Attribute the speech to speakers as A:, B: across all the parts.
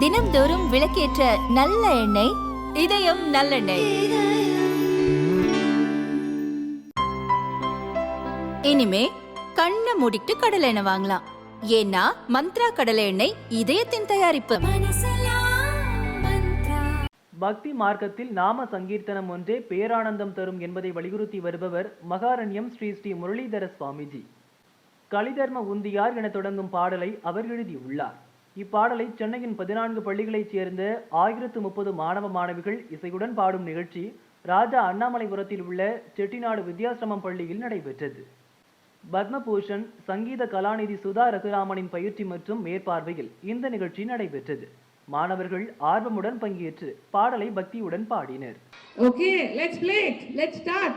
A: தினம்தோறும் விளக்கேற்ற நல்ல எண்ணெய் இதயம் நல்லெண்ணெய். இனிமே கண்ணை மூடிட்டு கடலை எண்ணெய் வாங்கலாம். ஏன்னா மந்த்ரா கடலை எண்ணெய் இதயத்தின் தயாரிப்பு.
B: பக்தி மார்க்கத்தில் நாம சங்கீர்த்தனம் ஒன்றே பேரானந்தம் தரும் என்பதை வலியுறுத்தி வருபவர் மகாரண்யம் ஸ்ரீ ஸ்ரீ முரளிதர சுவாமிஜி. கலிதர்ம உந்தியார் என தொடங்கும் பாடலை அவர் எழுதியுள்ளார். இப்பாடலை சென்னையின் பதினான்கு பள்ளிகளைச் சேர்ந்த ஆயிரத்து முப்பது மாணவ மாணவிகள் இசையுடன் பாடும் நிகழ்ச்சி ராஜா அண்ணாமலைபுரத்தில் உள்ள செட்டிநாடு வித்யாசிரமம் பள்ளியில் நடைபெற்றது. பத்மபூஷன் சங்கீத கலாநிதி சுதா ரகுராமனின் பயிற்சி மற்றும் மேற்பார்வையில் இந்த நிகழ்ச்சி நடைபெற்றது. மாணவர்கள் ஆர்வமுடன் பங்கேற்று பாடலை பக்தியுடன் பாடினர்.
C: Okay, let's play it. Let's start.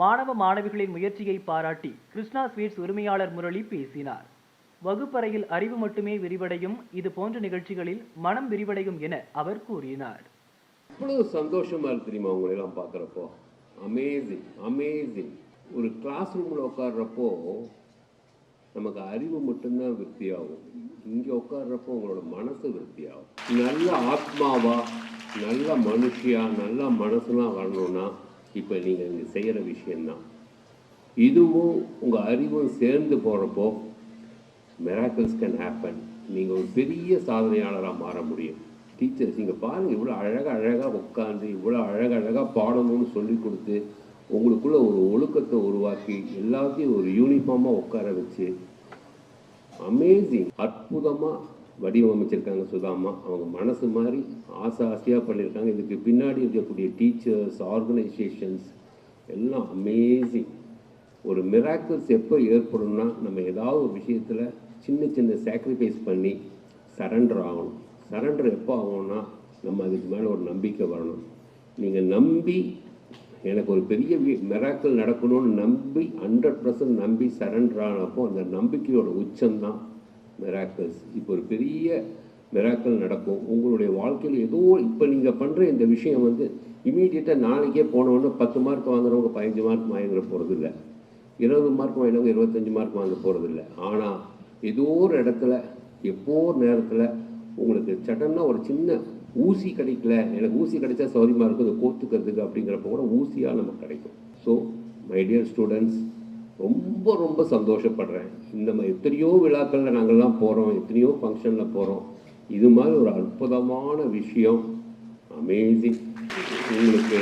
B: மாணவ மாணவிகளின் முயற்சியை பாராட்டி கிருஷ்ணா ஸ்வீட்ஸ் உரிமையாளர் முரளி பேசினார். வகுப்பறையில் அறிவு மட்டுமே விரிவடையும் இது போன்ற நிகழ்ச்சிகளில் மனம் விரிவடையும் என அவர் கூறினார்.
D: அவ்வளவு சந்தோஷமா இருக்கு தெரியுமா அவங்களெல்லாம் எல்லாம் பார்க்குறப்போ? அமேசிங் அமேசிங் ஒரு கிளாஸ் ரூமில் உட்கார்றப்போ நமக்கு அறிவு மட்டும்தான் விருத்தியாகும். இங்கே உட்கார்றப்போ உங்களோட மனசு விருத்தியாகும். நல்ல ஆத்மாவா நல்ல மனுஷியா நல்ல மனசுலாம் வரணும்னா இப்போ நீங்கள் இங்கே செய்கிற விஷயந்தான் இதுவும் உங்கள் அறிவும் சேர்ந்து போகிறப்போ மெராக்கிள்ஸ் கேன் ஹேப்பன் நீங்கள் ஒரு பெரிய சாதனையாளராக மாற முடியும். டீச்சர்ஸ் இங்கே பாருங்கள் இவ்வளோ அழகாக அழகாக உட்காந்து இவ்வளோ அழகாக அழகாக பாடணும்னு சொல்லி கொடுத்து உங்களுக்குள்ள ஒரு ஒழுக்கத்தை உருவாக்கி எல்லாத்தையும் ஒரு யூனிஃபார்மாக உட்கார வச்சு அமேசிங் அற்புதமாக வடிவமைச்சிருக்காங்க சுதாமா. அவங்க மனசு மாதிரி ஆசை ஆசையாக பண்ணியிருக்காங்க இதுக்கு பின்னாடி இருக்கக்கூடிய டீச்சர்ஸ் ஆர்கனைசேஷன்ஸ் எல்லாம் அமேசிங் ஒரு மிராக்கிள்ஸ் எப்போ ஏற்படும்னா நம்ம ஏதாவது ஒரு விஷயத்தில் சின்ன சின்ன சாக்ரிஃபைஸ் பண்ணி சரண்டர் ஆகணும். சரண்டர் எப்போ ஆகணும்னா நம்ம அதுக்கு மேலே ஒரு நம்பிக்கை வரணும். நீங்கள் நம்பி எனக்கு ஒரு பெரிய மிராக்கிள் நடக்கணும்னு நம்பி ஹண்ட்ரட் பர்சன்ட் நம்பி சரண்டர் ஆனப்போ அந்த நம்பிக்கையோட உச்சம்தான் மிராக்கிள்ஸ் இப்போ ஒரு பெரிய மிராக்கிள் நடக்கும். உங்களுடைய வாழ்க்கையில் ஏதோ இப்போ நீங்கள் பண்ணுற இந்த விஷயம் வந்து இமீடியட்டாக நாளைக்கே போனவொன்னே பத்து மார்க் வாங்குறவங்க பதினஞ்சு மார்க் வாங்கிற போகிறது இல்லை இருபது மார்க் வாங்கினவங்க இருபத்தஞ்சி மார்க் வாங்க போகிறதில்ல ஆனால் ஏதோ ஒரு இடத்துல எப்போ ஒரு நேரத்தில் உங்களுக்கு சடனாக ஒரு சின்ன ஊசி கிடைக்கல எனக்கு ஊசி கிடைச்சா சௌரியமாக இருக்கும் அதை கோத்துக்கிறதுக்கு அப்படிங்கிறப்ப கூட ஊசியாக நமக்கு கிடைக்கும். ஸோ மை டியர் ஸ்டூடெண்ட்ஸ் ரொம்ப ரொம்ப சந்தோஷப்படுறேன். இந்த மாதிரி எத்தனையோ விழாக்களில் நாங்கள்லாம் போகிறோம் எத்தனையோ ஃபங்க்ஷனில் போகிறோம் இது மாதிரி ஒரு அற்புதமான விஷயம். அமேசிங் உங்களுக்கு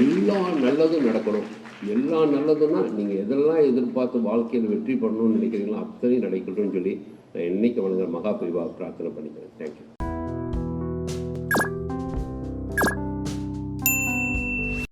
D: எல்லா நல்லதும் நடக்கணும். எல்லா நல்லதுன்னா நீங்கள் எதெல்லாம் எதிர்பார்த்து வாழ்க்கையில் வெற்றி பண்ணணும்னு நினைக்கிறீங்களோ அத்தனையும் நடக்கட்டும்னு சொல்லி நான் என்னைக்கு வணங்குற மகா பிரார்த்தனை பண்ணிக்கிறேன். தேங்க்யூ